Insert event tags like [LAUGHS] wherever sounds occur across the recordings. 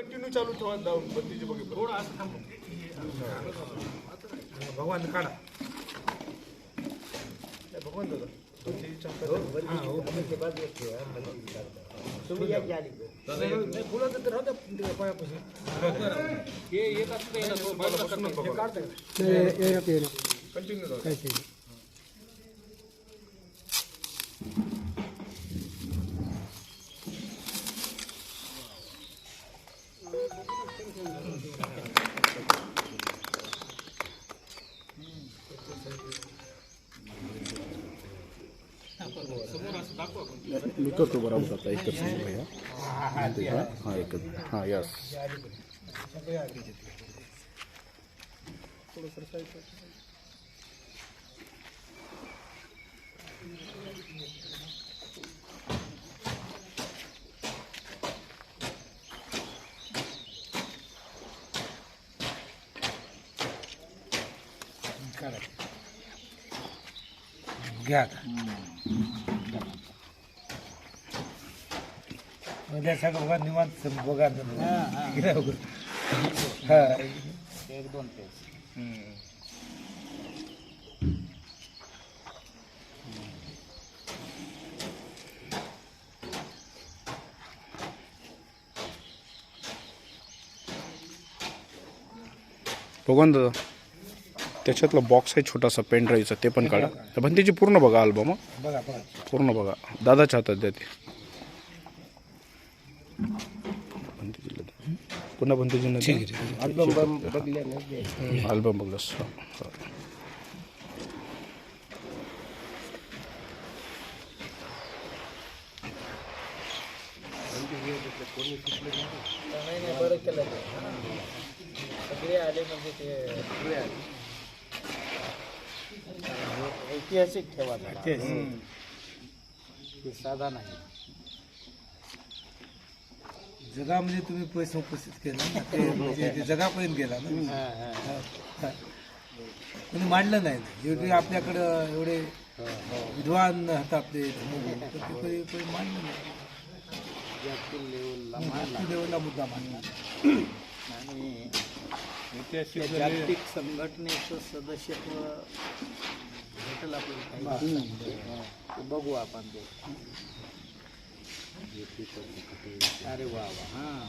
Continue चालू ठेवा जाऊन बत्तीचे बघे थोडं असं भगवान काढा. भगवान दादा तुमची मी करतो बरोबर आता एकच भैया हां हां एकच हां यस घ्या आता. उद्या सगळं बघा निवांत बघा. हा. एक दोन पेज भगवान दादा त्याच्यातला बॉक्स आहे छोटासा पेन ड्राईव्हचा ते पण काढा. त्या भंतीची पूर्ण बघा अल्बम बघा बघा. पूर्ण बघा. दादाच्या हातात द्या ते. पुन्हा भंतीजींना अल्बम बघलास हा, हा. नाही नाही बरं केलं ते. हा. सगळे आले म्हणजे ते सगळे आले. ऐतिहासिक ठेवा साधा नाही जगामध्ये तुम्ही पैसे उपस्थित केला ना ते [LAUGHS] म्हणजे ते जगापर्यंत गेला ना. हा. कोणी मांडलं नाही. ना एवढे आपल्याकडं एवढे विद्वान आहेत आपले धर्मगुरू, तर ते कोणी कोणी मांडलं नाही. जागतिक लेवलला मारला तू देवाला मुद्दा मांडला. आणि त्या जागतिक संघटनेचं सदस्यत्व भेटेल आपल्याला काही. ते बघू आपण ते. अरे वा वा हां।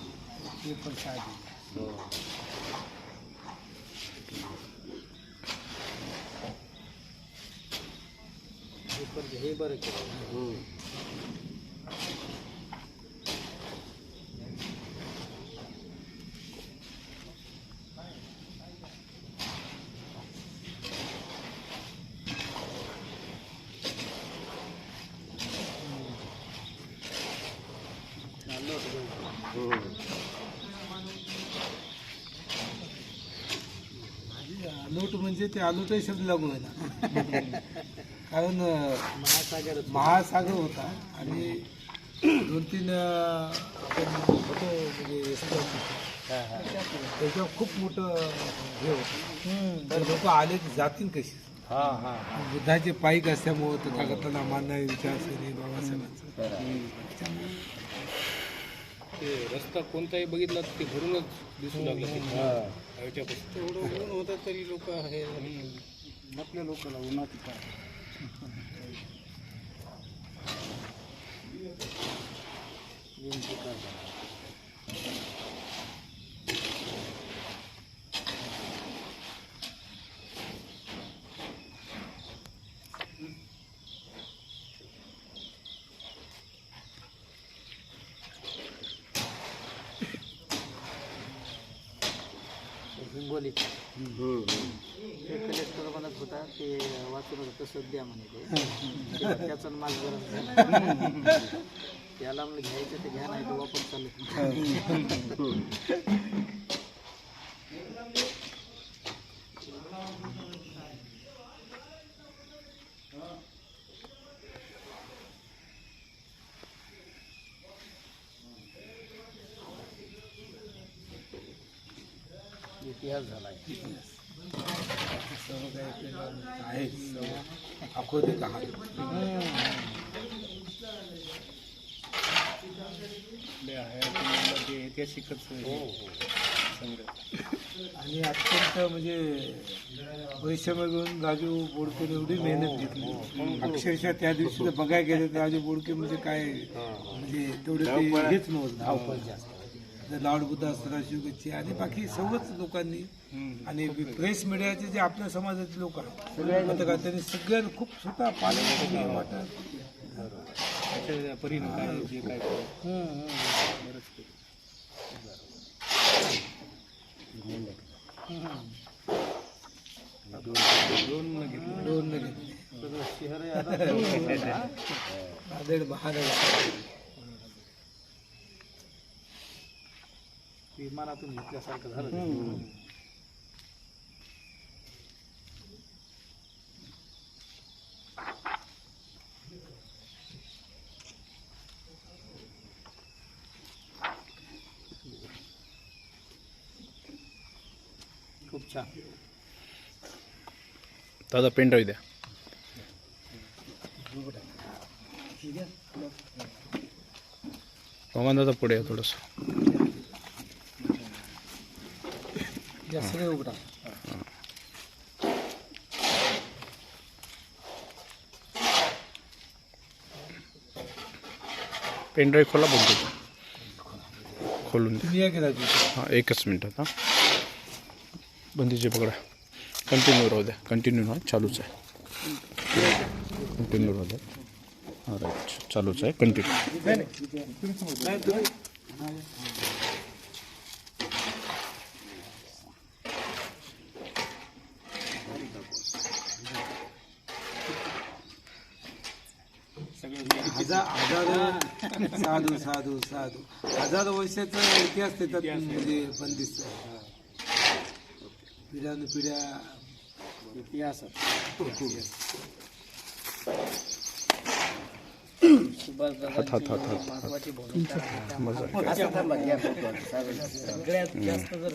ते पण साहजिक हे पण हे। बरं केलं आलोट म्हणजे ते आलोटही शब्द लागू आहे ना. कारण महासागर महासागर होता आणि दोन तीन होतो म्हणजे त्याच्यावर खूप मोठं हे होतं. तर लोक आले की जातील कशी? हा हा. बुद्धाचे पाईक असल्यामुळं तथागतांना मानणारे विचारसरणी बाबासाहेबांचं. ते रस्ता कोणताही बघितला ते भरूनच दिसू लागलं ते ह्याच्यापासून तेवढं ऊन होतं तरी लोक हे आपल्या लोकांना उन्हात काय विनंती हिंगोलीत. ते कलेक्टर म्हणत होता ते वाचून होतं सध्या म्हणे त्याचा माझ त्याला म्हणलं घ्यायचं ते घ्या नाही तर वापस चालू इतिहास झालाय. सर्व काही आपल्याला आहे. सर्व कहा आपल्या ते ऐतिहासिकच हे. संग्रह आणि अत्यंत म्हणजे घेऊन राजू बोडकेने एवढी मेहनत घेतली. अक्षरशः त्या दिवशी बघायला गेलं तर राजू बोडके म्हणजे काय म्हणजे तेवढे हेच नव्हतं. धावपळ जास्त. लाड बुद्धा सदाशिव गच्ची आणि बाकी सर्वच लोकांनी आणि प्रेस मीडियाचे जे आपल्या समाजाचे लोक आहेत पत्रकार त्यांनी सगळ्यांनी खूप स्वतः पालन वाटत. काय जे काय. दोन दोन घेतले. [LAUGHS] विमानातून घेतल्यासारखं झालं ते. खूप छान. दादा पेन ड्राईव्ह द्या. मोहन दादा पुढे या थोडंसं. जास्त नाही उघडा पेन ड्राईव्ह खोला बोलतो खोलून द्या या हां एकच मिनटात हां बंदीचे पकडा कंटिन्यू राहू द्या कंटिन्यू राहा चालूच आहे कंटिन्यू राहू द्या हां राईट चालूच आहे कंटिन्यू हजार हजारो साधू साधू साधू. हजारो वर्षाचा इतिहास त्याच्यात म्हणजे बंदिस्त आहे. पिढ्यान पिढ्या इतिहास सुभाष हात हात हात हात महत्वाची भूमिका मजा सगळ्यात जास्त जर